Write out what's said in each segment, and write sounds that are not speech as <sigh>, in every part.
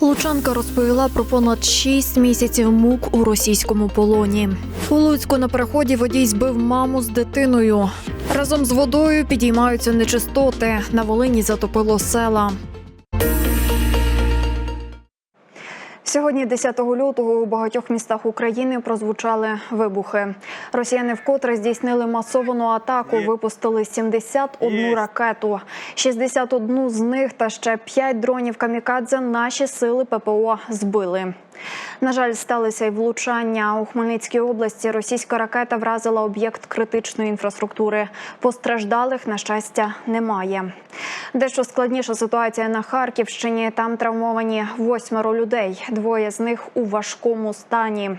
Лучанка розповіла про понад 6 місяців мук у російському полоні. У Луцьку на переході водій збив маму з дитиною. Разом з водою підіймаються нечистоти. На Волині затопило села. Сьогодні, 10 лютого, у багатьох містах України прозвучали вибухи. Росіяни вкотре здійснили масовану атаку, випустили 71 ракету. 61 з них та ще 5 дронів камікадзе наші сили ППО збили. На жаль, сталися й влучання у Хмельницькій області. Російська ракета вразила об'єкт критичної інфраструктури. Постраждалих на щастя немає. Дещо складніша ситуація на Харківщині. Там травмовані восьмеро людей. Двоє з них у важкому стані.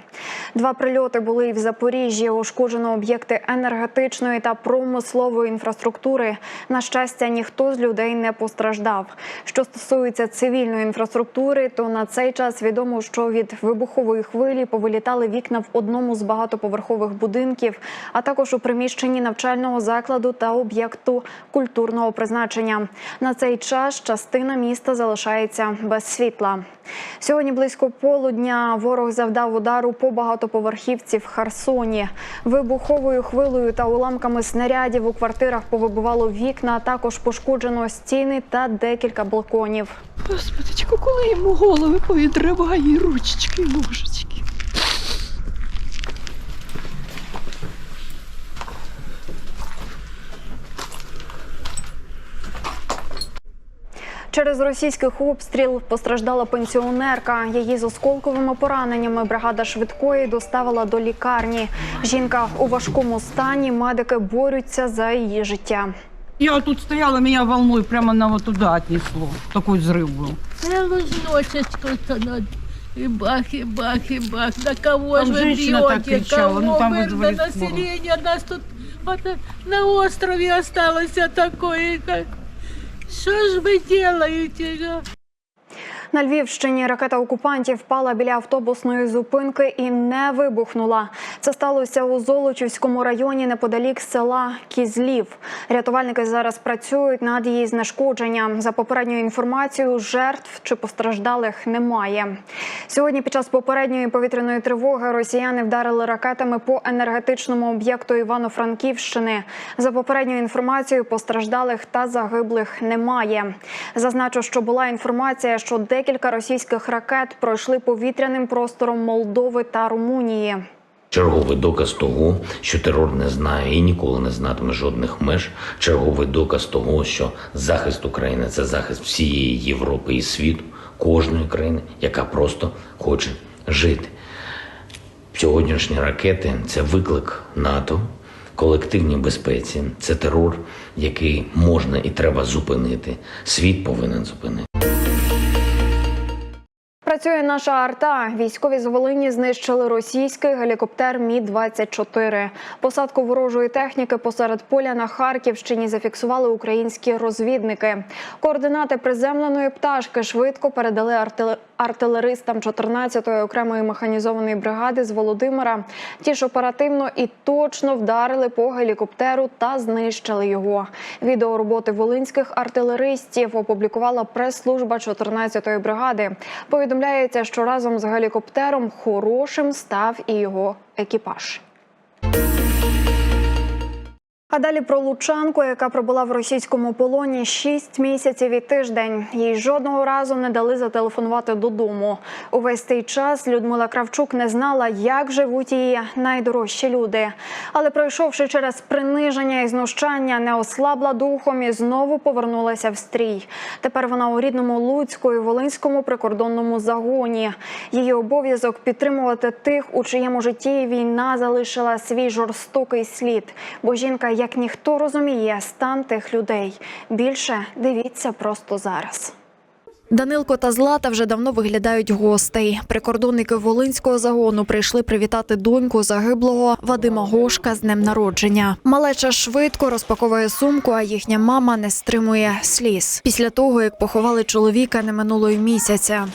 Два прильоти були і в Запоріжжі. Ушкоджено об'єкти енергетичної та промислової інфраструктури. На щастя, ніхто з людей не постраждав. Що стосується цивільної інфраструктури, то на цей час відомо, що від вибухової хвилі повилітали вікна в одному з багатоповерхових будинків, а також у приміщенні навчального закладу та об'єкту культурного призначення. На цей час частина міста залишається без світла. Сьогодні близько полудня ворог завдав удару по багатоповерхівці в Херсоні. Вибуховою хвилею та уламками снарядів у квартирах повибивало вікна, а також пошкоджено стіни та декілька балконів. Господичку, коли йому голови повідриває, ручечки, ножички. Через російських обстріл постраждала пенсіонерка. Її з осколковими пораненнями бригада швидкої доставила до лікарні. Жінка у важкому стані. Медики борються за її життя. Я тут стояла, меня волной прямо на вот туда отнесло. Такой взрыв был. Ночечку-то надо. И бах, и бах, и бах. На кого Там же вы женщина так бьете? кричала, Кого ну, там вы вызвали на скорую. население? Нас тут вот, на острове осталось такое. Как... Что ж вы делаете? а? На Львівщині ракета окупантів впала біля автобусної зупинки і не вибухнула. Це сталося у Золочівському районі неподалік села Кізлів. Рятувальники зараз працюють над її знешкодженням. За попередньою інформацією, жертв чи постраждалих немає. Сьогодні, під час попередньої повітряної тривоги, росіяни вдарили ракетами по енергетичному об'єкту Івано-Франківщини. За попередньою інформацією, постраждалих та загиблих немає. Зазначу, що була інформація, що декілька російських ракет пройшли повітряним простором Молдови та Румунії. Черговий доказ того, що терор не знає і ніколи не знатиме жодних меж. Черговий доказ того, що захист України це захист всієї Європи і світу, кожної країни, яка просто хоче жити. Сьогоднішні ракети це виклик НАТО, колективній безпеці, це терор, який можна і треба зупинити. Світ повинен зупинити. Працює наша арта. Військові з Волині знищили російський гелікоптер Мі 24 Посадку ворожої техніки посеред поля на Харківщині зафіксували українські розвідники. Координати приземленої пташки швидко передали артиле- артилеристам 14-ї окремої механізованої бригади з Володимира. Ті ж оперативно і точно вдарили по гелікоптеру та знищили його. Відео роботи волинських артилеристів опублікувала прес-служба 14-ї бригади. Повідомляється, що разом з гелікоптером хорошим став і його екіпаж. А далі про Лучанку, яка пробула в російському полоні 6 місяців і тиждень. Їй жодного разу не дали зателефонувати додому. Увесь цей час Людмила Кравчук не знала, як живуть її найдорожчі люди. Але пройшовши через приниження і знущання, не ослабла духом і знову повернулася в стрій. Тепер вона у рідному Луцьку і Волинському прикордонному загоні. Її обов'язок підтримувати тих, у чиєму житті війна залишила свій жорстокий слід. Бо жінка, як ніхто розуміє, стан тих людей. Більше дивіться просто зараз. Данилко та Злата вже давно виглядають гостей. Прикордонники Волинського загону прийшли привітати доньку загиблого Вадима Гошка з днем народження. Малеча швидко розпаковує сумку, а їхня мама не стримує сліз. Після того, як поховали чоловіка, не минуло й місяця.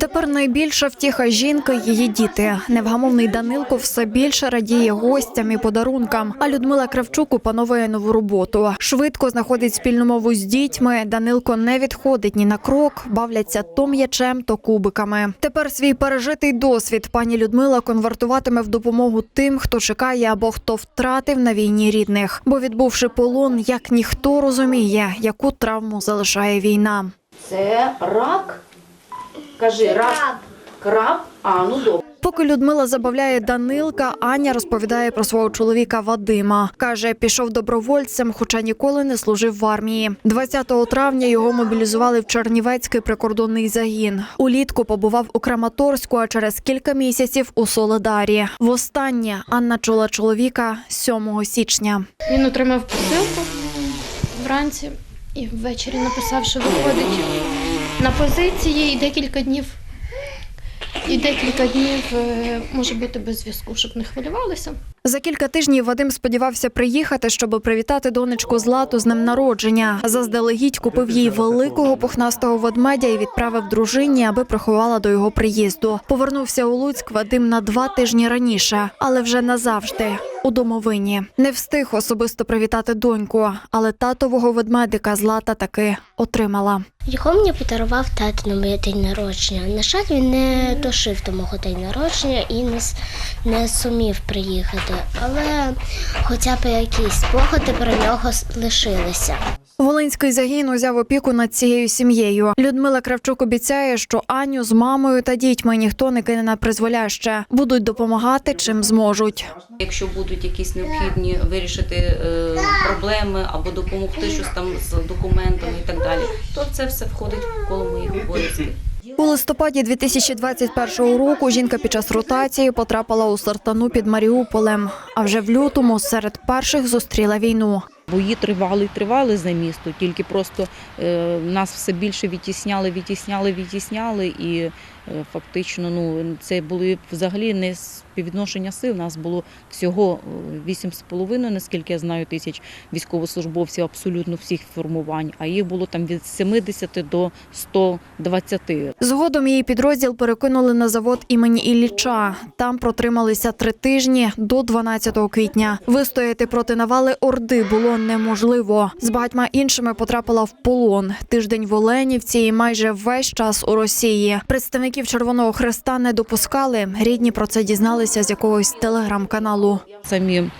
Тепер найбільша втіха жінки – її діти. Невгамовний Данилко все більше радіє гостям і подарункам. А Людмила Кравчук опановує нову роботу. Швидко знаходить спільну мову з дітьми. Данилко не відходить ні на крок, бавляться то м'ячем, то кубиками. Тепер свій пережитий досвід пані Людмила конвертуватиме в допомогу тим, хто чекає або хто втратив на війні рідних. Бо відбувши полон, як ніхто розуміє, яку травму залишає війна. Це рак. Кажи, рак. Краб. А, ну добре. Поки Людмила забавляє Данилка, Аня розповідає про свого чоловіка Вадима. Каже, пішов добровольцем, хоча ніколи не служив в армії. 20 травня його мобілізували в Чернівецький прикордонний загін. Улітку побував у Краматорську, а через кілька місяців у Соледарі. Востаннє Анна чула чоловіка 7 січня. Він отримав посилку вранці і ввечері написав, що виходить на позиції і декілька днів. І декілька днів е, може бути без зв'язку, щоб не хвилювалися. За кілька тижнів Вадим сподівався приїхати, щоб привітати донечку Злату з днем народження. Заздалегідь купив їй великого пухнастого ведмедя і відправив дружині, аби приховала до його приїзду. Повернувся у Луцьк Вадим на два тижні раніше, але вже назавжди. У домовині не встиг особисто привітати доньку, але татового ведмедика Злата таки отримала. Його мені подарував тато на моє день народження. На жаль, він не дошив до мого день народження і не, не сумів приїхати. Але хоча б якісь спогади про нього лишилися. Волинський загін узяв опіку над цією сім'єю. Людмила Кравчук обіцяє, що Аню з мамою та дітьми ніхто не кине на призволяще. Будуть допомагати чим зможуть. Якщо будуть якісь необхідні вирішити е, проблеми або допомогти щось там з документами і так далі, то це все входить в коло моїх обов'язків. У листопаді 2021 року жінка під час ротації потрапила у сартану під Маріуполем. А вже в лютому серед перших зустріла війну. Бої тривали і тривали за місто, тільки просто е, нас все більше відтісняли, відтісняли, відтісняли, і е, фактично ну, це були взагалі не співвідношення сил. Нас було всього е, 8,5, наскільки я знаю, тисяч військовослужбовців абсолютно всіх формувань, а їх було там від 70 до 120. Згодом її підрозділ перекинули на завод імені Ілліча. Там протрималися три тижні до 12 квітня. Вистояти проти навали Орди було неможливо. З багатьма іншими потрапила в полон. Тиждень в Оленівці і майже весь час у Росії. Представників Червоного Хреста не допускали. Рідні про це дізналися з якогось телеграм-каналу. Самі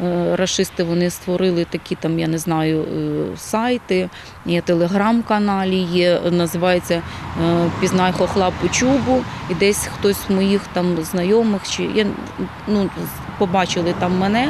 расисти рашисти вони створили такі там, я не знаю, е, сайти, є телеграм-каналі, є, називається е, Пізнай хохла по чубу. І десь хтось з моїх там знайомих чи я ну, побачили там мене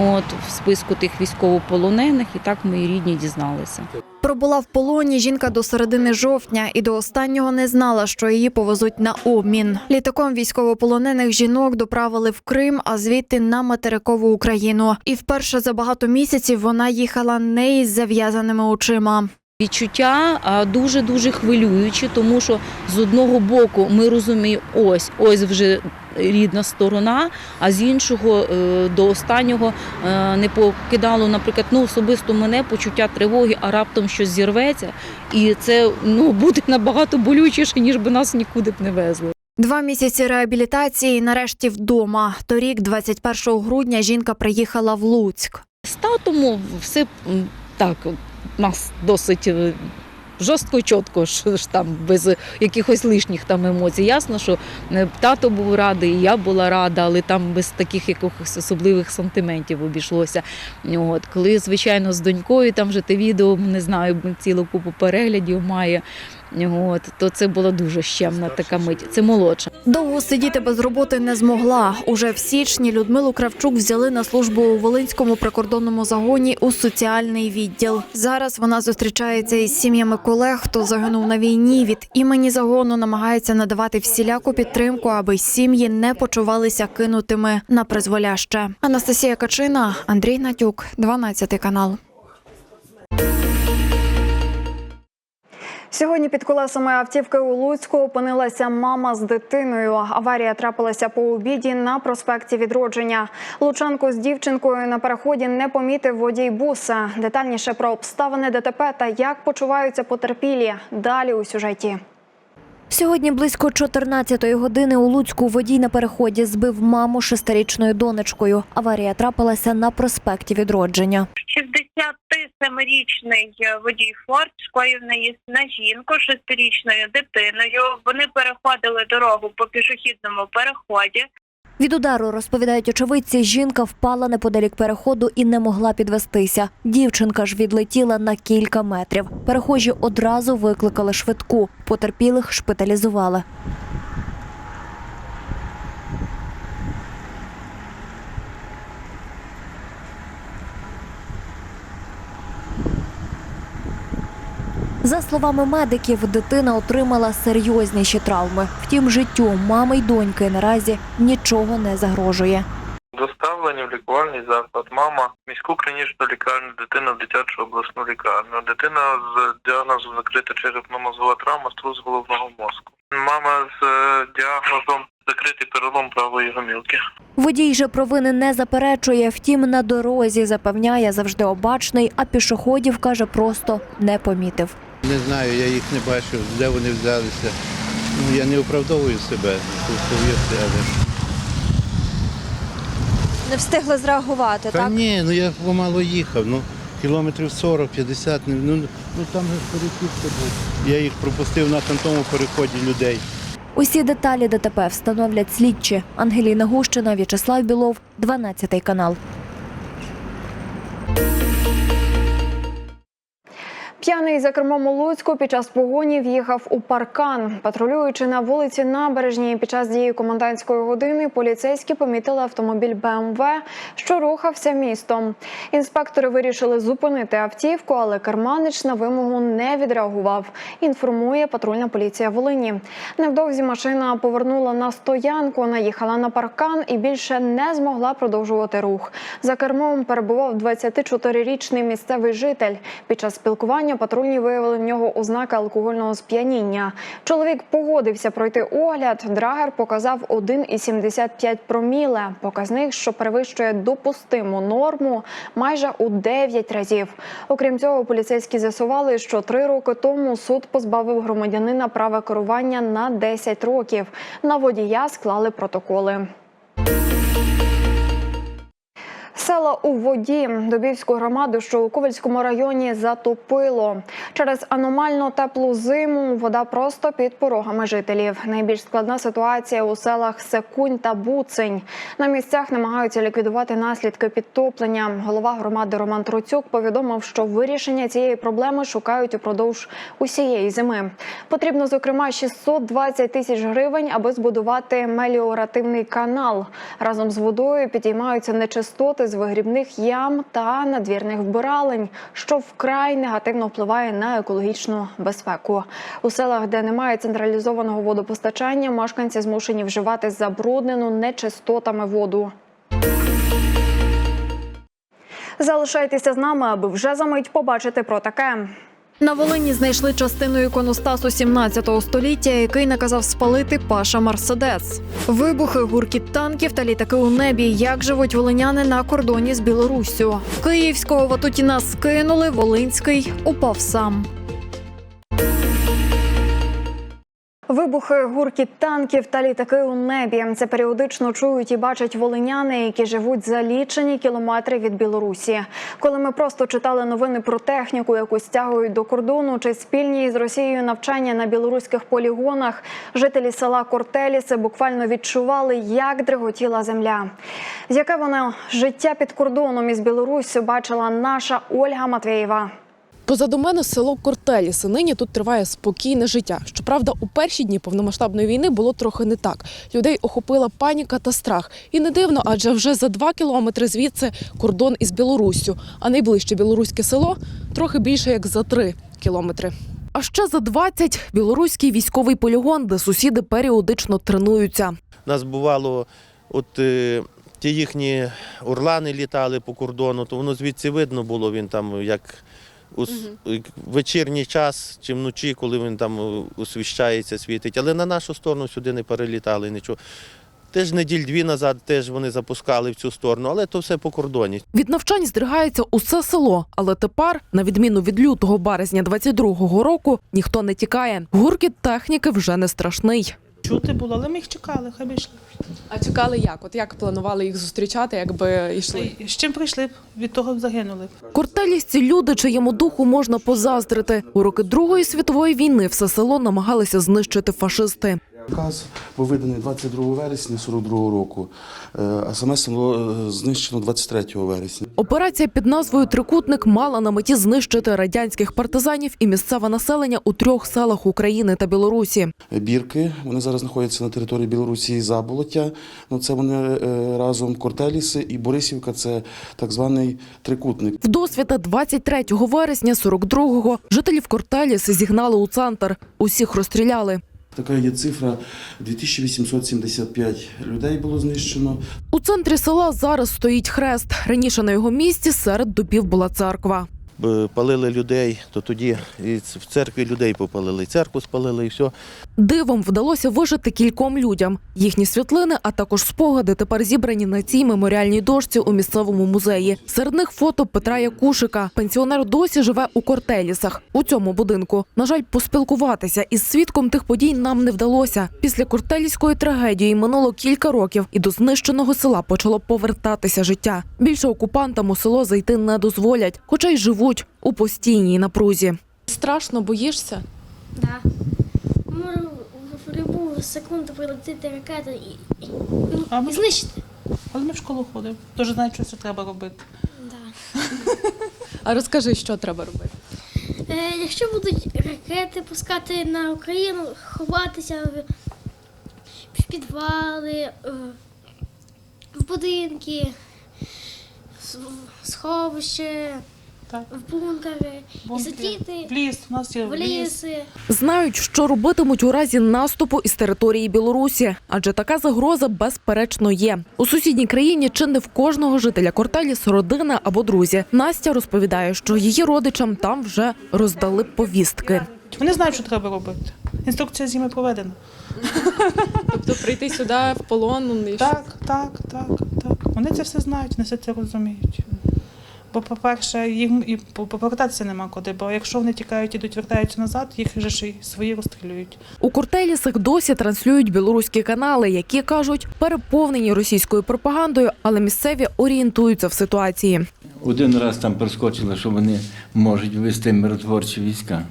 от, в списку тих військовополонених, і так мої рідні дізналися. Пробула в полоні жінка до середини жовтня і до останнього не знала, що її повезуть на обмін. Літаком військовополонених жінок доправили в Крим, а звідти на материкову Україну. І вперше за багато місяців вона їхала не із зав'язаними очима. Відчуття дуже-дуже хвилюючі, тому що з одного боку ми розуміємо, ось, ось вже рідна сторона, а з іншого е, до останнього е, не покидало, наприклад, ну особисто мене почуття тривоги, а раптом щось зірветься. І це ну, буде набагато болючіше, ніж би нас нікуди б не везли. Два місяці реабілітації нарешті вдома. Торік, 21 грудня, жінка приїхала в Луцьк. З татом все так, нас досить е, жорстко, чітко, що ж там без якихось лишніх там емоцій. Ясно, що е, тато був радий, і я була рада, але там без таких якихось особливих сантиментів обійшлося. От, коли, звичайно, з донькою там вже те відео, не знаю, цілу купу переглядів має. От, то це була дуже щемна така мить. Це молодша. Довго сидіти без роботи не змогла. Уже в січні Людмилу Кравчук взяли на службу у Волинському прикордонному загоні у соціальний відділ. Зараз вона зустрічається із сім'ями колег, хто загинув на війні. Від імені загону намагається надавати всіляку підтримку, аби сім'ї не почувалися кинутими на призволяще. Анастасія Качина, Андрій Натюк, 12 канал. Сьогодні під колесами автівки у Луцьку опинилася мама з дитиною. Аварія трапилася по обіді на проспекті Відродження. Лучанку з дівчинкою на переході не помітив водій буса. Детальніше про обставини ДТП та як почуваються потерпілі. Далі у сюжеті. Сьогодні близько 14-ї години у Луцьку водій на переході збив маму шестирічною донечкою. Аварія трапилася на проспекті Відродження. 67-річний водій Форд скоїв наїзд на жінку шестирічною дитиною. Вони переходили дорогу по пішохідному переході. Від удару, розповідають очевидці, жінка впала неподалік переходу і не могла підвестися. Дівчинка ж відлетіла на кілька метрів. Перехожі одразу викликали швидку. Потерпілих шпиталізували. За словами медиків, дитина отримала серйозніші травми. Втім, життю мами й доньки наразі нічого не загрожує. Доставлені в лікувальний заклад. Мама міську клінічну лікарню, дитина в дитячу обласну лікарню. Дитина з діагнозом закрита черепно-мозгова травма, струс головного мозку. Мама з е, діагнозом закритий перелом правої гомілки. Водій же провини не заперечує, втім на дорозі запевняє завжди обачний, а пішоходів каже просто не помітив. Не знаю, я їх не бачив, де вони взялися. Ну, я не оправдовую себе, повірте, але. Не встигли зреагувати, Та ні, ну я помало їхав, ну кілометрів 40-50, ну, ну, ну там же перехід був. Я їх пропустив на тому переході людей. Усі деталі ДТП встановлять слідчі. Ангеліна Гущина, В'ячеслав Білов, 12 канал. П'яний за кермом у Луцьку під час погоні в'їхав у паркан. Патрулюючи на вулиці Набережній під час дії комендантської години, поліцейські помітили автомобіль БМВ, що рухався містом. Інспектори вирішили зупинити автівку, але керманич на вимогу не відреагував. Інформує патрульна поліція Волині. Невдовзі машина повернула на стоянку, наїхала на паркан і більше не змогла продовжувати рух. За кермом перебував 24-річний місцевий житель. Під час спілкування патрульні виявили в нього ознаки алкогольного сп'яніння. Чоловік погодився пройти огляд. Драгер показав 1,75 проміле. Показник, що перевищує допустиму норму майже у 9 разів. Окрім цього, поліцейські з'ясували, що три роки тому суд позбавив громадянина права керування на 10 років. На водія склали протоколи. Села у воді Добівську громаду, що у Ковальському районі, затопило. Через аномально теплу зиму вода просто під порогами жителів. Найбільш складна ситуація у селах Секунь та Буцень. На місцях намагаються ліквідувати наслідки підтоплення. Голова громади Роман Троцюк повідомив, що вирішення цієї проблеми шукають упродовж усієї зими. Потрібно зокрема 620 тисяч гривень, аби збудувати меліоративний канал. Разом з водою підіймаються нечистоти з вигрібних ям та надвірних вбиралень, що вкрай негативно впливає на екологічну безпеку. У селах, де немає централізованого водопостачання, мешканці змушені вживати забруднену нечистотами воду. Залишайтеся з нами, аби вже за мить побачити про таке. На Волині знайшли частину іконостасу 17 століття, який наказав спалити Паша Мерседес. Вибухи, гуркіт танків та літаки у небі. Як живуть волиняни на кордоні з Білоруссю? Київського Ватутіна скинули, Волинський упав сам. Вибухи, гуркіт танків та літаки у небі. Це періодично чують і бачать волиняни, які живуть за лічені кілометри від Білорусі. Коли ми просто читали новини про техніку, яку стягують до кордону, чи спільні із Росією навчання на білоруських полігонах, жителі села Кортеліси буквально відчували, як дриготіла земля. Яке воно життя під кордоном із Білоруссю бачила наша Ольга Матвєєва. Позаду мене село Кортеліси. Нині тут триває спокійне життя. Щоправда, у перші дні повномасштабної війни було трохи не так. Людей охопила паніка та страх. І не дивно, адже вже за два кілометри звідси кордон із Білоруссю, а найближче білоруське село трохи більше як за три кілометри. А ще за 20 – білоруський військовий полігон, де сусіди періодично тренуються. Нас бувало, от е, ті їхні орлани літали по кордону, то воно звідси видно було, він там як у вечірній час чи вночі, коли він там е, освіщається, світить. Але на нашу сторону сюди не перелітали нічого. Теж неділь дві назад теж вони запускали в цю сторону, але то все по кордоні. Від навчань здригається усе село, але тепер, на відміну від лютого березня 22-го року, ніхто не тікає. Гуркіт техніки вже не страшний. Чути було, але ми їх чекали, хай би йшли. А чекали як? От як планували їх зустрічати, якби йшли? З чим прийшли б, від того загинули б. ці люди, чиєму духу можна позаздрити. У роки Другої світової війни все село намагалися знищити фашисти. Наказ був виданий 22 вересня 42 року, е, а саме село е, знищено 23 вересня. Операція під назвою Трикутник мала на меті знищити радянських партизанів і місцеве населення у трьох селах України та Білорусі. Бірки вони зараз знаходяться на території Білорусі і Заболоття. Ну це вони е, разом Кортеліси і Борисівка. Це так званий трикутник. Вдосвіта 23 вересня 42-го жителів Кортеліс зігнали у центр. Усіх розстріляли. Така є цифра 2875 людей було знищено. У центрі села зараз стоїть хрест. Раніше на його місці серед дубів була церква. Палили людей, то тоді і в церкві людей попалили, і церкву спалили, і все. Дивом вдалося вижити кільком людям. Їхні світлини, а також спогади тепер зібрані на цій меморіальній дошці у місцевому музеї. Серед них фото Петра Якушика. Пенсіонер досі живе у Кортелісах у цьому будинку. На жаль, поспілкуватися із свідком тих подій нам не вдалося. Після кортеліської трагедії минуло кілька років, і до знищеного села почало повертатися життя. Більше окупантам у село зайти не дозволять, хоча й живуть у постійній напрузі. Страшно боїшся? Да. Може в будь-яку секунду прилетіти ракета і, і, А ми- і знищити. Але ми в школу ходимо, тож знають, що це треба робити. Да. <laughs> А розкажи, що треба робити. Е, якщо будуть ракети пускати на Україну, ховатися в, в підвали, е, в будинки, в сховище, Так. в бункери, і Бункери. сидіти В ліс, у нас є в ліси. Знають, що робитимуть у разі наступу із території Білорусі, адже така загроза безперечно є. У сусідній країні чи не в кожного жителя Кортеліс родина або друзі. Настя розповідає, що її родичам там вже роздали повістки. Вони знають, що треба робити. Інструкція з ними проведена. <laughs> Тобто прийти сюди в полон Так, так, так, так. Вони це все знають, вони все це розуміють. Бо, по-перше, їм і по- повертатися нема куди, бо якщо вони тікають, ідуть, вертаються назад, їх вже ж і свої розстрілюють. У Кортелісах досі транслюють білоруські канали, які кажуть переповнені російською пропагандою, але місцеві орієнтуються в ситуації. Один раз там проскочило, що вони можуть вести миротворчі війська.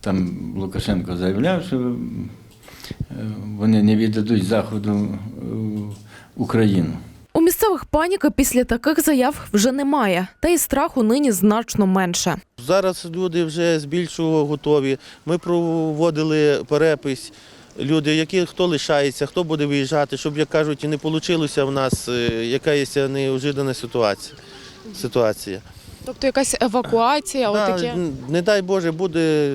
Там Лукашенко заявляв, що е, вони не віддадуть Заходу е, Україну. Місцевих паніка після таких заяв вже немає, та й страху нині значно менше. Зараз люди вже збільшого готові. Ми проводили перепис. Люди, які хто лишається, хто буде виїжджати, щоб, як кажуть, і не вийшло в нас е, якась неожидана ситуація. ситуація. Тобто якась евакуація, Да, н- Не дай Боже, буде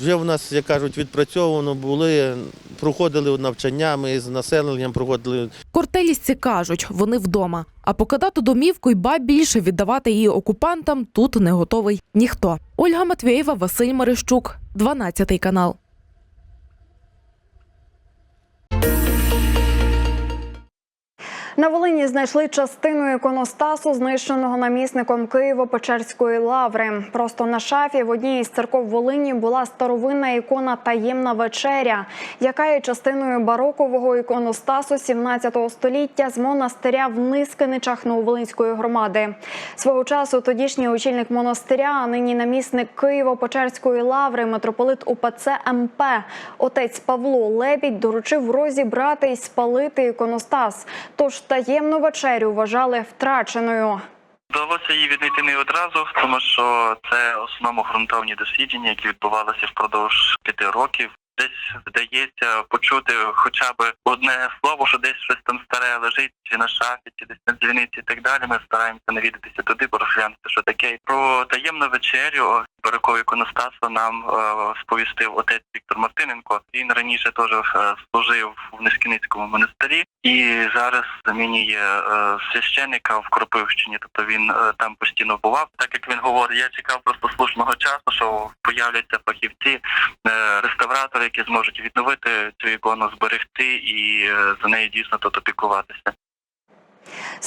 вже в нас, як кажуть, відпрацьовано були, проходили навчання, ми з населенням проходили Кортелісці кажуть, вони вдома. А покидати домівку й ба більше віддавати її окупантам тут не готовий ніхто. Ольга Матвєєва, Василь Мерещук, 12 канал. На Волині знайшли частину іконостасу, знищеного намісником Києво-Печерської лаври. Просто на шафі в одній із церков Волині була старовинна ікона Таємна вечеря, яка є частиною барокового іконостасу 17 століття з монастиря в Нискиничах Нововолинської громади. Свого часу тодішній очільник монастиря, а нині намісник Києво-Печерської лаври, митрополит УПЦ МП, отець Павло Лебідь доручив розібрати і спалити іконостас. Тож таємну вечерю вважали втраченою. Вдалося її віднайти не одразу, тому що це основному ґрунтовні дослідження, які відбувалися впродовж п'яти років. Десь вдається почути хоча б одне слово, що десь щось там старе лежить, чи на шафі, чи десь на дзвіниці і так далі. Ми стараємося навідатися туди, розглянути, що таке. Про таємну вечерю Баракові іконостасу нам е, сповістив отець Віктор Мартиненко. Він раніше теж е, служив в Нескіницькому монастирі і зараз замінює е, священника в Кропивщині. Тобто він е, там постійно бував. Так як він говорить, я чекав просто слушного часу, що появляться фахівці, е, реставратори, які зможуть відновити цю ікону, зберегти і е, за нею дійсно тут опікуватися.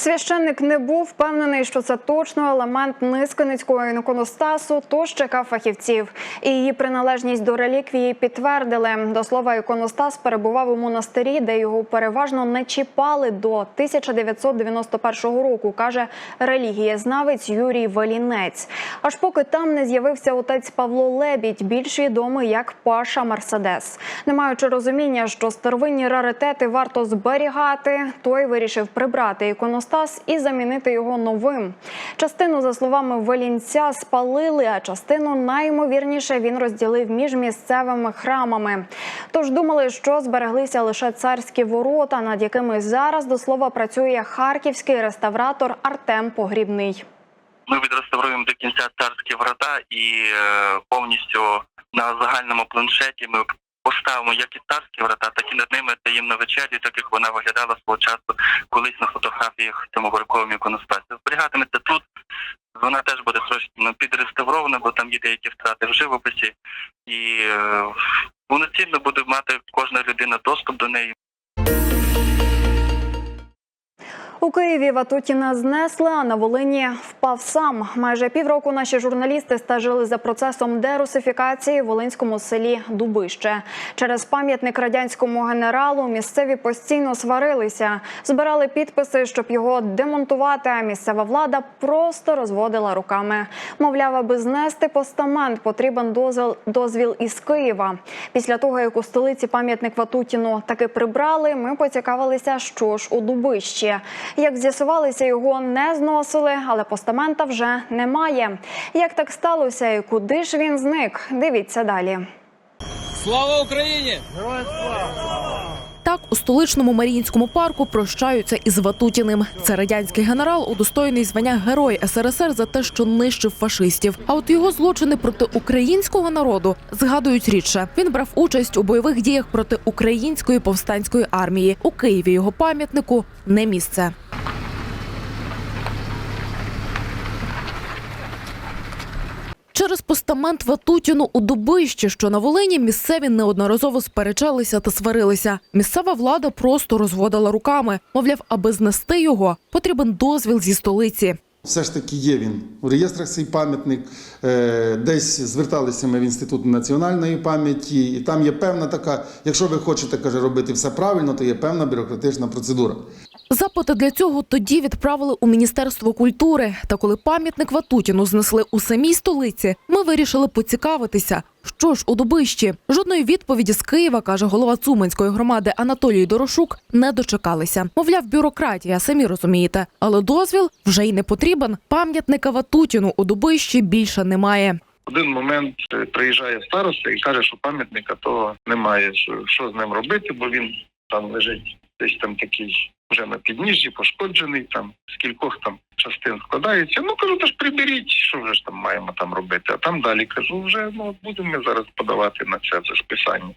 Священник не був впевнений, що це точно елемент низконицького іконостасу, тож чекав фахівців. І її приналежність до реліквії підтвердили. До слова, іконостас перебував у монастирі, де його переважно не чіпали до 1991 року, каже релігієзнавець Юрій Велінець. Аж поки там не з'явився отець Павло Лебідь, більш відомий як Паша Мерседес. Не маючи розуміння, що старовинні раритети варто зберігати, той вирішив прибрати іконостас і замінити його новим. Частину, за словами Велінця, спалили, а частину найімовірніше він розділив між місцевими храмами. Тож думали, що збереглися лише царські ворота, над якими зараз до слова працює харківський реставратор Артем Погрібний. Ми відреставруємо до кінця царські врата і е, повністю на загальному планшеті ми поставимо як і царські врата, так і над ними таємну вечерю, так як вона виглядала свого часу колись на фотографіях в цьому барковому іконоспасі. Зберігатиметься тут. Вона теж буде трошки ну, підреставрована, бо там є деякі втрати в живописі, і е, повноцінно буде мати кожна людина доступ до неї. У Києві Ватутіна знесли, а на Волині впав сам. Майже півроку наші журналісти стежили за процесом дерусифікації в волинському селі Дубище. Через пам'ятник радянському генералу місцеві постійно сварилися, збирали підписи, щоб його демонтувати. А місцева влада просто розводила руками. Мовляв, аби знести постамент, потрібен дозвіл, дозвіл із Києва. Після того, як у столиці пам'ятник Ватутіну таки прибрали, ми поцікавилися, що ж у Дубищі. Як з'ясувалося, його не зносили, але постамента вже немає. Як так сталося і куди ж він зник? Дивіться далі. Слава Україні! Так, у столичному Маріїнському парку прощаються із Ватутіним. Це радянський генерал, удостоєний звання Герой СРСР за те, що нищив фашистів. А от його злочини проти українського народу згадують рідше. Він брав участь у бойових діях проти української повстанської армії. У Києві його пам'ятнику не місце. Через постамент Ватутіну у Дубищі, що на Волині, місцеві неодноразово сперечалися та сварилися. Місцева влада просто розводила руками. Мовляв, аби знести його, потрібен дозвіл зі столиці. Все ж таки є він у реєстрах цей пам'ятник. Е, Десь зверталися ми в інститут національної пам'яті, і там є певна така, якщо ви хочете каже, робити все правильно, то є певна бюрократична процедура. Запити для цього тоді відправили у міністерство культури. Та коли пам'ятник Ватутіну знесли у самій столиці, ми вирішили поцікавитися. Що ж у Дубищі? Жодної відповіді з Києва, каже голова Цуманської громади Анатолій Дорошук, не дочекалися. Мовляв, бюрократія, самі розумієте. Але дозвіл вже й не потрібен. Пам'ятника Ватутіну у Дубищі більше немає. Один момент е, приїжджає староста і каже, що пам'ятника того немає. Що з ним робити, бо він там лежить десь там такий вже на підніжжі, пошкоджений, там з кількох там частин складається. Ну кажу, то ж приберіть, що вже ж там маємо там робити. А там далі кажу, вже ну будемо ми зараз подавати на це за списання.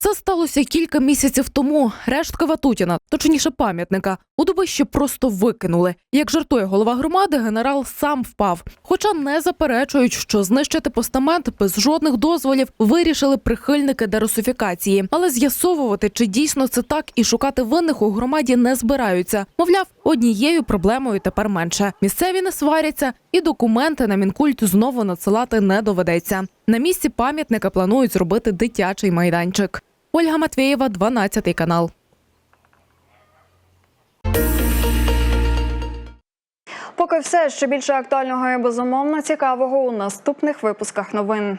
Це сталося кілька місяців тому. Рештка Ватутіна, точніше пам'ятника, у Дубищі просто викинули. Як жартує голова громади, генерал сам впав. Хоча не заперечують, що знищити постамент без жодних дозволів вирішили прихильники дерусифікації. Але з'ясовувати, чи дійсно це так, і шукати винних у громаді не збираються. Мовляв, однією проблемою тепер менше. Місцеві не сваряться, і документи на мінкульт знову надсилати не доведеться. На місці пам'ятника планують зробити дитячий майданчик. Ольга Матвєєва, 12 канал. Поки все ще більше актуального і безумовно цікавого у наступних випусках новин.